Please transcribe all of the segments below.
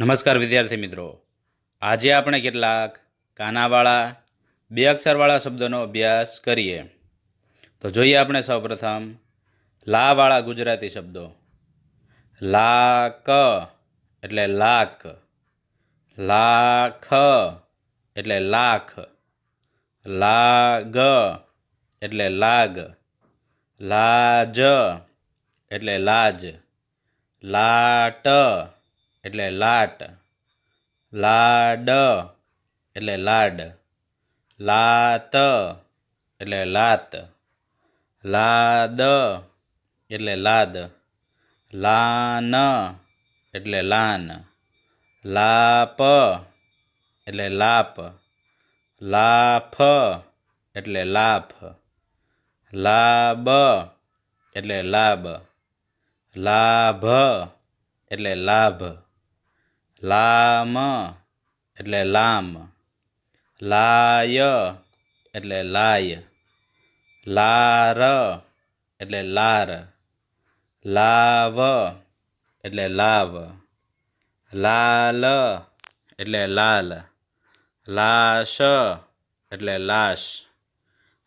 નમસ્કાર વિદ્યાર્થી મિત્રો. આજે આપણે કેટલાક કાનાવાળા, બે અક્ષરવાળા શબ્દોનો અભ્યાસ કરીએ. તો જોઈએ આપણે સૌપ્રથમ લાવાળા ગુજરાતી શબ્દો. લાક, એટલે લાખ લાખ, એટલે લાખ. લાગ, એટલે લાગ. લાજ, એટલે લાજ. લાટ એટલે લાટ. લાડ. એટલે લાડ. લાત. એટલે લાત. લાદ. એટલે લાદ. લાન. એટલે લાન. લાપ. એટલે લાપ. લાફ. એટલે લાફ. લાબ. એટલે લાભ લાભ. એટલે લાભ. લામ, એટલે લામ. લાય, એટલે લાય. લાર, એટલે લાર. લાવ, એટલે લાવ. લાલ, એટલે લાલ. લાશ, એટલે લાશ.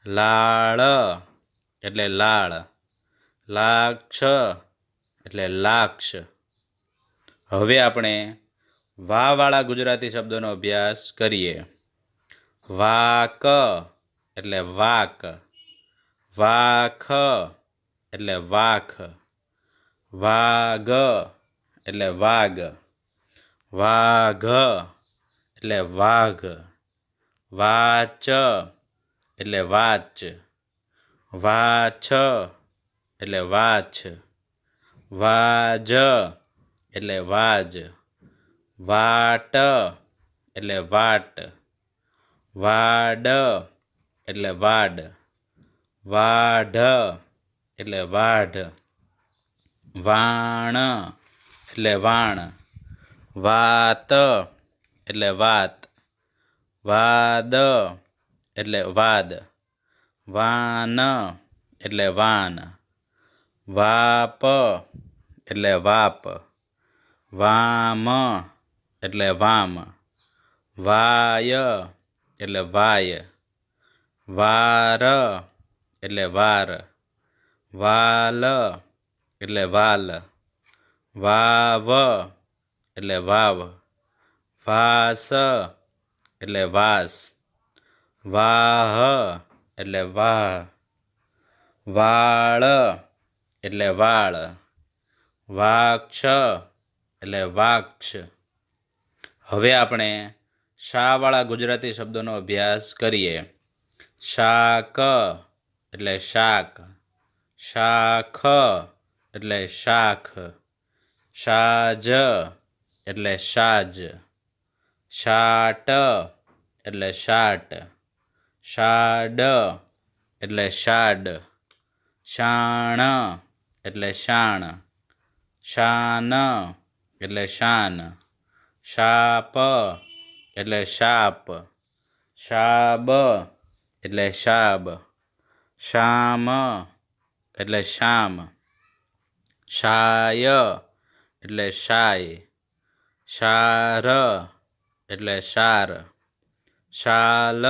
લાળ, એટલે લાળ. લાક્ષ, એટલે લાક્ષ. હવે આપણે વાવાળા ગુજરાતી શબ્દોનો અભ્યાસ કરીએ. વાક, એટલે વાક. વાખ, એટલે વાખ. વાઘ, એટલે વાઘ. વાઘ, એટલે વાઘ. વાચ, એટલે વાચ. વાછ, એટલે વાછ. વાજ, એટલે વાજ. વાટ, એટલે વાટ. વાડ, એટલે વાડ. વાઢ, એટલે વાઢ. વાણ, એટલે વાણ. વાત, એટલે વાત. વાદ, એટલે વાદ. વાન, એટલે વાન. વાપ, એટલે વાપ. વામ એટલે વામ. વાય, એટલે વાય. વાર, એટલે વાર. વાલ, એટલે વાલ. વાવ, એટલે વાવ. વાસ, એટલે વાસ. વાહ, એટલે વાહ. વાળ, એટલે વાળ. વાક્ષ એટલે વાક્ષ હવે આપણે શાવાળા ગુજરાતી શબ્દોનો અભ્યાસ કરીએ. શાક, એટલે શાક. શાખ, એટલે શાખ. શાજ, એટલે શાજ. શાટ, એટલે શાટ. શાડ, એટલે શાડ. શાણ, એટલે શાણ. શાન, એટલે શાન. શાપ. એટલે શાપ. શાબ. એટલે શાબ. શામ. એટલે શામ. શાય. એટલે શાય. શાર. એટલે શાર. શાલ.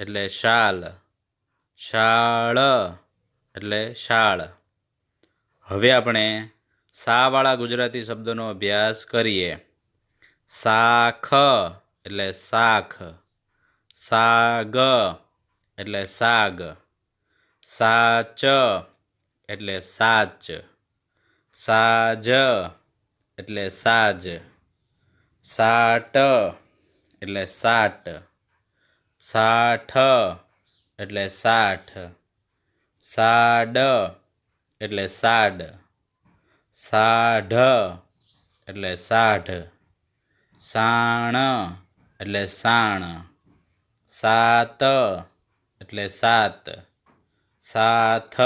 એટલે શાલ. શાળ. એટલે શાળ. હવે આપણે સાવાળા ગુજરાતી શબ્દોનો અભ્યાસ કરીએ. શાખ એટલે શાખ સાગ, એટલે સાગ. સાચ, એટલે સાચ. સાજ, એટલે સાજ. સાટ, એટલે સાટ. સાઠ, એટલે સાઠ. સાડ, એટલે સાડ. સાઢ, એટલે સાઢ. સાણ, એટલે સાણ. સાત, એટલે સાત. સાથ,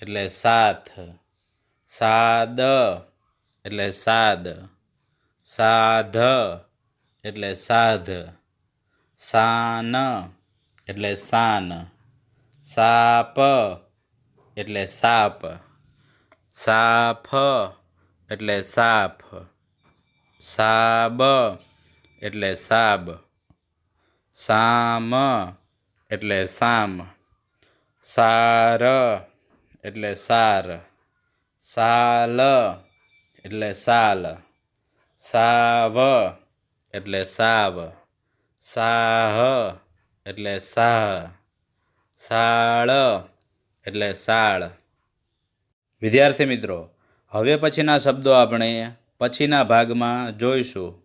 એટલે સાથ. સાદ, એટલે સાદ. સાધ, એટલે સાધ. સાન, એટલે સાન. સાપ, એટલે સાપ. સાફ, એટલે સાફ. સાબ. એટલે સાબ. સામ. એટલે સામ. સાર. એટલે સાર. સાલ. એટલે સાલ. સાવ. એટલે સાવ. સાહ. એટલે સાહ. સાળ. એટલે સાળ. વિદ્યાર્થી મિત્રો, હવે પછીના શબ્દો આપણે પછીના ભાગમાં જોઈશું.